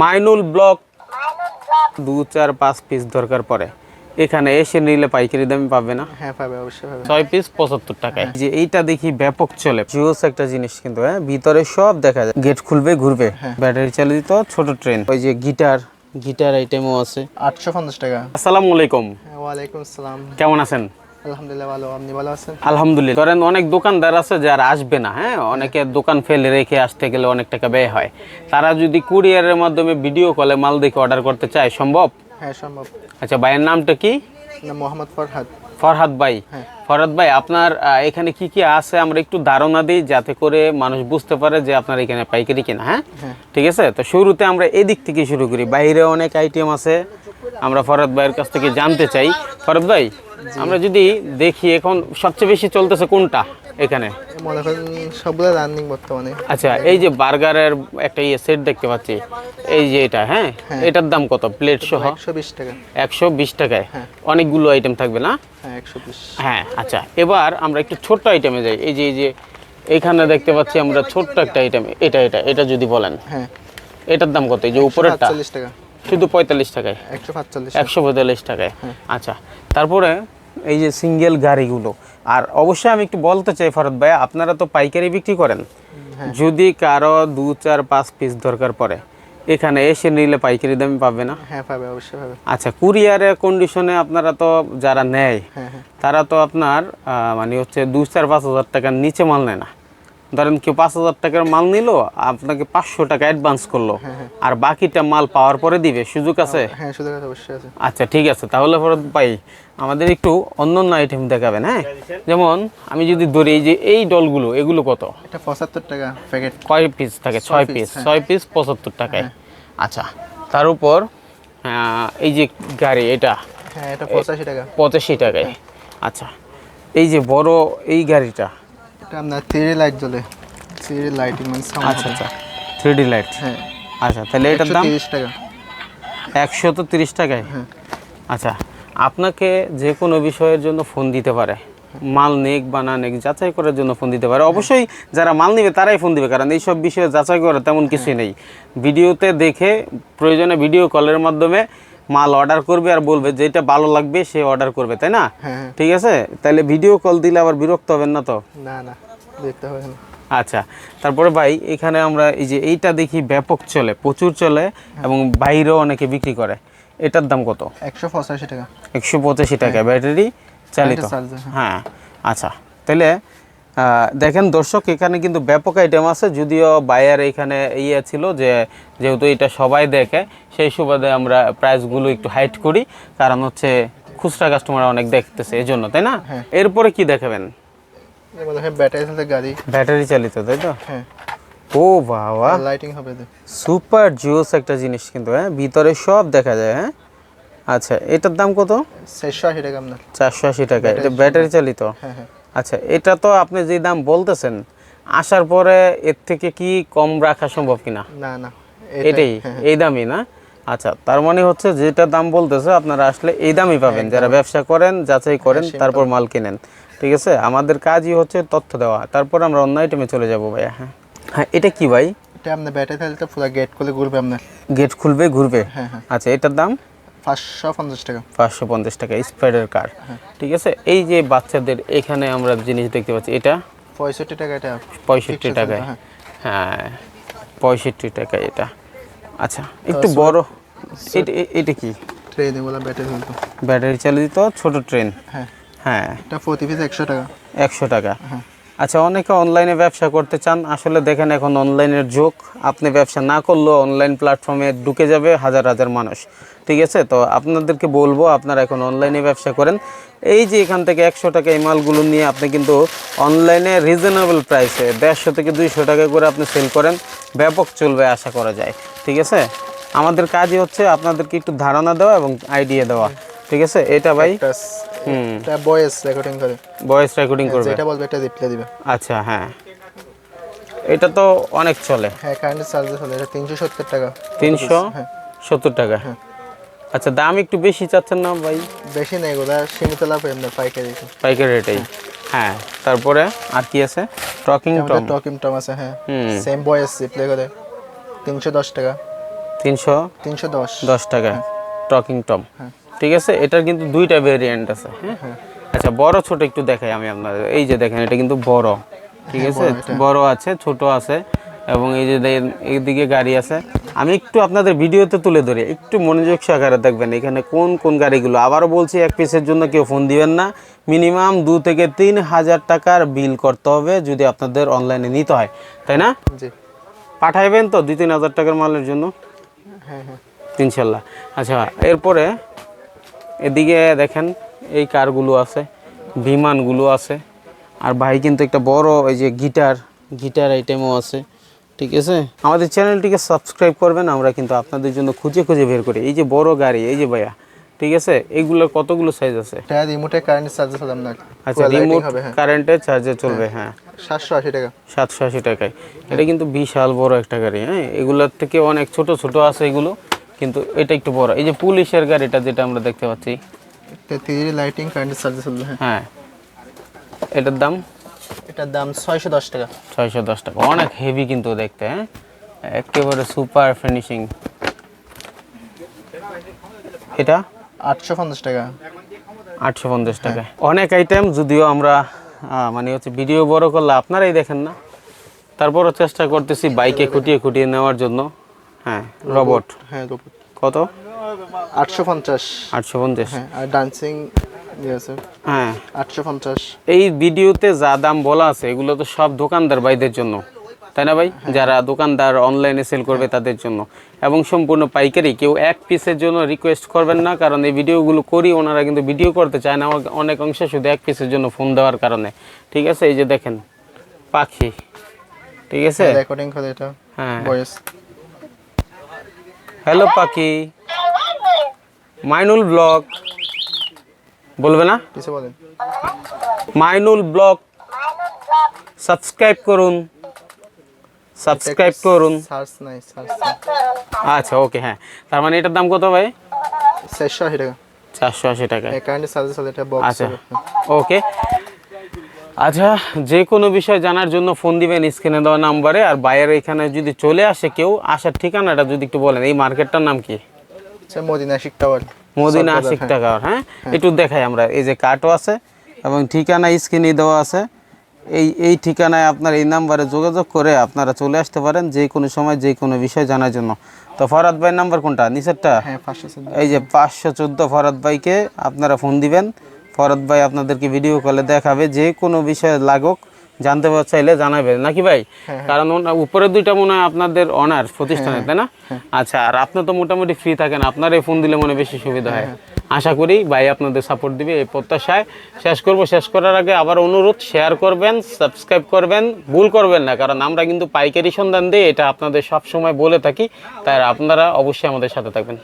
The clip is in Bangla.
মাইনুল ব্লক দু চার পাঁচ পিস দরকার পড়ে। এখানে এসে নিলে পাইকারি দামে পাবে না? হ্যাঁ পাবে অবশ্যই পাবে। ছয় পিস পঁচাত্তর টাকায়। যে এইটা দেখি ব্যাপক চলে। জিওস একটা জিনিস কিন্তু হ্যাঁ ভিতরে সব দেখা যায়। গেট খুলবে ঘুরবে। ব্যাটারি চালিত ছোট ট্রেন ওই যে গিটার গিটার আইটেমও আছে। আটশো পঞ্চাশ টাকা। আসসালামু আলাইকুম। হ্যাঁ, ওয়ালাইকুম আসসালাম। কেমন আছেন? আলহামদুলিল্লাহ ভালো আপনি ভালো আছেন? আলহামদুলিল্লাহ। ধরেন অনেক দোকানদার আছে যারা আসবে না হ্যাঁ? অনেকে দোকান ফেলে রেখে আসতে গেলে অনেক টাকা ব্যয় হয়। তারা যদি কুরিয়ারের মাধ্যমে ভিডিও কলে মাল দেখে অর্ডার করতে চায় সম্ভব? হ্যাঁ সম্ভব। আচ্ছা ভাইয়ের নামটা কি? মোহাম্মদ ফরহাদ। ফরহাদ ভাই। হ্যাঁ। ফরহাদ ভাই আপনার এখানে কি কি আছে আমরা একটু ধারণা দিই যাতে করে মানুষ বুঝতে পারে যে আপনার এখানে পাইকারি কিনা হ্যাঁ? হ্যাঁ। ঠিক আছে? তো শুরুতে আমরা এদিক থেকে শুরু করি। বাইরে অনেক আইটেম আছে। আমরা ফরহাদ ভাইয়ের কাছ থেকে জানতে চাই। ফরহাদ ভাই আমরা যদি দেখি এখন সবচেয়ে বেশি চলতেছে কোনটা এখানে? মনে করেন সবগুলো রানিং বর্তমানে। আচ্ছা এই যে বার্গারের একটা ইয়ে সেট দেখতে পাচ্ছি। এই যে এটা হ্যাঁ? এটার দাম কত? প্লেট সহ? একশো বিশ টাকা। একশো বিশ টাকায়? হ্যাঁ। অনেকগুলো আইটেম থাকবে না? হ্যাঁ একশো বিশ। হ্যাঁ আচ্ছা এবার আমরা একটু ছোট্ট আইটেমে যাই। এই যে এই যে এইখানে দেখতে পাচ্ছি আমরা ছোট্ট একটা আইটেম এটা এটা এটা যদি বলেন। হ্যাঁ। এটার দাম কত? এই যে উপরেরটা? টাকা। শুধু পঁয়তাল্লিশ টাকায়? একশো পঁয়তাল্লিশ টাকায়। আচ্ছা তারপরে এই যে সিঙ্গেল গাড়িগুলো। আর অবশ্যই আমি একটু বলতে চাই ফরত ভাই আপনারা তো পাইকারি বিক্রি করেন। যদি কারও দু চার পাঁচ পিস দরকার পড়ে এখানে এসে নিলে পাইকারি দামে পাবে না? হ্যাঁ পাবে অবশ্যই পাবে। আচ্ছা কুরিয়ারের কন্ডিশনে আপনারা তো যারা নেয় হ্যাঁ হ্যাঁ। তারা তো আপনার মানে হচ্ছে দু চার পাঁচ হাজার টাকার নিচে মাল নেয় না। ধরেন কেউ পাঁচ হাজার টাকার মাল নিল আপনাকে পাঁচশো টাকা অ্যাডভান্স করল। আর বাকিটা মাল পাওয়ার পরে দিবে সুযোগ আছে? হ্যাঁ সুযোগ আছে অবশ্যই আছে। আচ্ছা ঠিক আছে। তাহলে ফরত ভাই আমাদের একটু অন্য অন্য আইটেম দেখাবেন হ্যাঁ? যেমন আমি যদি ধরি এই যে এই ডলগুলো এগুলো কত? এটা পঁচাত্তর টাকা প্যাকেট কয় পিস থাকে? ছয় পিস ছয় পিস পঁচাত্তর টাকায়। আচ্ছা তার উপর এই যে গাড়ি এটা? হ্যাঁ এটা পঁচাশি টাকা। পঁচাশি টাকায়। আচ্ছা এই যে বড় এই গাড়িটা এটা আপনার থ্রি লাইট জ্বলে। থ্রি লাইটিং মানে আচ্ছা আচ্ছা। থ্রি লাইট হ্যাঁ। আচ্ছা তাহলে এটার দাম? তিরিশ টাকা। একশো তো তিরিশ টাকায়? হ্যাঁ। আচ্ছা আপনাকে যে কোনো বিষয়ের জন্য ফোন দিতে পারে। মাল নেক বা না নেক যাচাই করার জন্য ফোন দিতে পারে। অবশ্যই যারা মাল নেবে তারাই ফোন দিবে। কারণ এইসব বিষয়ে যাচাই করা তেমন কিছুই নেই। ভিডিওতে দেখে প্রয়োজনে ভিডিও কলের মাধ্যমে মাল অর্ডার করবে আর বলবে যেটা ভালো লাগবে সে অর্ডার করবে তাই না? হ্যাঁ হ্যাঁ। ঠিক আছে? তাহলে ভিডিও কল দিলে আবার বিরক্ত হবেন না তো? না না দেখতে আচ্ছা তারপরে ভাই এখানে আমরা এই যে এইটা দেখি ব্যাপক চলে প্রচুর চলে এবং বাইরেও অনেকে বিক্রি করে। এটার দাম কত? একশো পঁচাশি টাকা। একশো পঁচাশি টাকা ব্যাটারি চালিত। হ্যাঁ আচ্ছা তাহলে দেখেন দর্শক এখানে কিন্তু ব্যাপক আইটেম আছে। যদিও বায়ার এখানে ইয়ে ছিল যে যেহেতু এটা সবাই দেখে সেই সুবাদে আমরা প্রাইসগুলো একটু হাইট করি। কারণ হচ্ছে খুচরা কাস্টমার অনেক দেখতেছে এই জন্য তাই না? হ্যাঁ। এরপরে কি দেখাবেন? ব্যাটারি সাথে গাড়ি। ব্যাটারি চালিত তাই তো? হ্যাঁ। ও বাবা। লাইটিং হবে সুপার জিওস একটা জিনিস কিন্তু হ্যাঁ? ভিতরে সব দেখা যায় হ্যাঁ? আচ্ছা এটার দাম কত? চারশো আশি টাকা চারশো আশি টাকা এটা ব্যাটারি চালিত? হ্যাঁ হ্যাঁ। আচ্ছা এটা তো আপনি যে দাম বলতেছেন আসার পরে এর থেকে কি কম রাখা সম্ভব কিনা? না না এটাই। এই দামই না? আচ্ছা তার মানে হচ্ছে যেটা দাম বলতেছে আপনারা আসলে এই দামই পাবেন। যারা ব্যবসা করেন যাচাই করেন তারপর মাল কিনেন। ঠিক আছে? আমাদের কাজই হচ্ছে তথ্য দেওয়া। তারপর আমরা অন্য আইটেমে চলে যাব ভাইয়া হ্যাঁ। হ্যাঁ এটা কি ভাই? এটা আপনার ব্যাটারি থাকলে পুরো গেট খুলে ঘুরবে আপনার। গেট খুলবে ঘুরবে? হ্যাঁ হ্যাঁ। আচ্ছা এটার দাম? পাঁচশো পঞ্চাশ টাকা। পাঁচশো পঞ্চাশ টাকা স্পাইডার কার। ঠিক আছে? এই যে বাচ্চাদের এখানে আমরা জিনিস দেখতে পাচ্ছি এটা? পঁয়ষট্টি টাকা এটা। পঁয়ষট্টি Fixed টাকায়। হ্যাঁ। হ্যাঁ পঁয়ষট্টি টাকা এটা। আচ্ছা একটু বড়। এটা এটা কি? ট্রেনে বলা ব্যাটারি হতো ব্যাটারি চালিত ছোট ট্রেন হ্যাঁ। হ্যাঁ। এটা প্রতি পিস একশো টাকা। একশো টাকা। আচ্ছা অনেকে অনলাইনে ব্যবসা করতে চান। আসলে দেখেন এখন অনলাইনের যুগ। আপনি ব্যবসা না করলেও অনলাইন প্ল্যাটফর্মে ঢুকে যাবে হাজার হাজার মানুষ। ঠিক আছে? তো আপনাদেরকে বলব, আপনারা এখন অনলাইনে ব্যবসা করেন। এই যে এখান থেকে একশো টাকা এই মালগুলো নিয়ে আপনি কিন্তু অনলাইনে রিজনেবল প্রাইসে দেড়শো থেকে দুইশো টাকা করে আপনি সেল করেন। ব্যাপক চলবে আশা করা যায়। ঠিক আছে? আমাদের কাজই হচ্ছে আপনাদেরকে একটু ধারণা দেওয়া এবং আইডিয়া দেওয়া। ঠিক আছে? এটা ভাই এটা এটা বয়েস রেকর্ডিং করে। ভয়েস রেকর্ডিং করবে। যেটা বলবে এটা রিপ্লাই দিবে। আচ্ছা হ্যাঁ। এটা তো অনেক চলে। হ্যাঁ কারেন্টের চার্জেস হলে এটা তিনশো সত্তর টাকা। তিনশো হ্যাঁ। সত্তর টাকা। আচ্ছা দাম একটু বেশি চাচ্ছেন না ভাই? বেশি নেই ওরা সীমিত লাভ হয় আপনার পাইকারি। পাইকারি রেটেই। হ্যাঁ। তারপরে আর কি আছে? টকিং টম টকিম টম আছে হ্যাঁ। সেম বয়েস রিপ্লাই করে। তিনশো দশ টাকা। তিনশো তিনশো দশ। দশ টাকা। টকিং টম হ্যাঁ। ঠিক আছে? এটার কিন্তু দুইটা ভেরিয়েন্ট আছে। হ্যাঁ আচ্ছা বড় ছোট একটু দেখাই আমি আপনাদের। এই যে দেখেন এটা কিন্তু বড়। ঠিক হ্যাঁ, আছে? বড় আছে ছোট আছে এবং এই যে এইদিকে গাড়ি আছে। আমি একটু আপনাদের ভিডিওতে তুলে ধরি। একটু মনোযোগ সহকারে দেখবেন এখানে কোন কোন গাড়িগুলো। আবারও বলছি এক পিসের জন্য কেউ ফোন দিবেন না। মিনিমাম দু থেকে তিন হাজার টাকার বিল করতে হবে যদি আপনাদের অনলাইনে নিতে হয়। তাই না? পাঠাইবেন তো দুই তিন হাজার টাকার মালের জন্য? হ্যাঁ হ্যাঁ। ইনশাল্লাহ। আচ্ছা এরপরে এদিকে দেখেন এই কারগুলো আছে বিমানগুলো আছে। আর ভাই কিন্তু একটা বড় এই যে গিটার গিটার আইটেমও আছে ঠিক আছে? আমাদের চ্যানেলটিকে সাবস্ক্রাইব করবেন আমরা কিন্তু আপনাদের জন্য খুঁজে খুঁজে বের করি। এই যে বড় গাড়ি এই যে ভাইয়া ঠিক আছে? এইগুলোর কতগুলো সাইজ আছে? এটা রিমোটে কারেন্ট চার্জেস হলাম না আচ্ছা রিমোট হ্যাঁ। কারেন্টে চার্জে চলবে হ্যাঁ। সাতশো আশি টাকা। সাতশো আশি টাকায়। এটা কিন্তু বিশাল বড় একটা গাড়ি হ্যাঁ? এগুলোর থেকে অনেক ছোট ছোট আছে এগুলো। কিন্তু এটা একটু বড়। এই যে পুলিশের গাড়িটা যেটা আমরা দেখতে পাচ্ছি। থ্রি লাইটিং কারেন্ট চার্জেস হলো হ্যাঁ। হ্যাঁ। এটার দাম? এটার দাম ছয়শো দশ টাকা। ছয়শো দশ টাকা। অনেক হেভি কিন্তু দেখতে হ্যাঁ। একেবারে সুপার ফিনিশিং এটা? আটশো পঞ্চাশ টাকা। আটশো পঞ্চাশ টাকা। অনেক আইটেম যদিও আমরা মানে হচ্ছে ভিডিও বড় করলে আপনারাই দেখেন না। তারপরও চেষ্টা করতেছি বাইকে খুঁটিয়ে খুঁটিয়ে নেওয়ার জন্য। হ্যাঁ। রবট হ্যাঁ রোবট কত? আটশো পঞ্চাশ। আটশো পঞ্চাশ। হ্যাঁ আর ডান্সিং ইয়ে হ্যাঁ। আটশো পঞ্চাশ। এই ভিডিওতে যা দাম বলা আছে এগুলো তো সব দোকানদার ভাইদের জন্য। তাই না ভাই? যারা দোকানদার অনলাইনে সেল করবে তাদের জন্য। এবং সম্পূর্ণ পাইকারি কেউ এক পিসের জন্য রিকোয়েস্ট করবেন না কারণ এই ভিডিওগুলো করি ওনারা কিন্তু ভিডিও করতে চায় না। অনেক অংশে শুধু এক পিসের জন্য ফোন দেওয়ার কারণে। ঠিক আছে? এই যে দেখেন পাখি। ঠিক আছে? রেকর্ডিং করে এটা। হ্যাঁ। ভয়েস হ্যালো পাখি মাইনুল ব্লক বলবে না? কিছু বলেন? মাইনুল ব্লক সাবস্ক্রাইব করুন। সাবস্ক্রাইব করুন। আচ্ছা ওকে হ্যাঁ। তার মানে এটার দাম কত ভাই? চারশো আশি টাকা। চারশো আশি টাকা আচ্ছা। ওকে আচ্ছা যে কোনো বিষয় জানার জন্য ফোন দিবেন স্ক্রিনে দেওয়া নাম্বারে আর বাইরে এখানে যদি চলে আসে কেউ আসার ঠিকানাটা যদি একটু বলেন এই মার্কেটটার নাম কি? আচ্ছা মদিনা শিক টাওয়ার। মদিনা আশিক টাকা হ্যাঁ। একটু দেখাই আমরা এই যে কার্টও আছে এবং ঠিকানা স্ক্রিনে দেওয়া আছে। এই এই ঠিকানায় আপনার এই নাম্বারে যোগাযোগ করে আপনারা চলে আসতে পারেন যে কোনো সময় যে কোনো বিষয় জানার জন্য। তো ফরাদ ভাইয়ের নাম্বার কোনটা? নিচেরটা? হ্যাঁ এই যে পাঁচশো চোদ্দ ফরাদ ভাইকে আপনারা ফোন দিবেন ফরাদ ভাই আপনাদেরকে ভিডিও কলে দেখাবে যে কোনো বিষয়ে লাগুক জানতে চাইলে জানাবেন নাকি ভাই? কারণ ওনা- উপরের দুইটা মনে হয় আপনাদের অনার প্রতিষ্ঠানে তাই না? আচ্ছা আর আপনি তো মোটামুটি ফ্রি থাকেন আপনার এই ফোন দিলে মনে বেশি সুবিধা হয়। আশা করি ভাই আপনাদের সাপোর্ট দিবে এই প্রত্যাশায়। শেষ করব শেষ করার আগে আবার অনুরোধ শেয়ার করবেন সাবস্ক্রাইব করবেন ভুল করবেন না কারণ আমরা কিন্তু পাইকারি সন্ধান দিই এটা আপনাদের সব সময় বলে থাকি তাই আপনারা অবশ্যই আমাদের সাথে থাকবেন।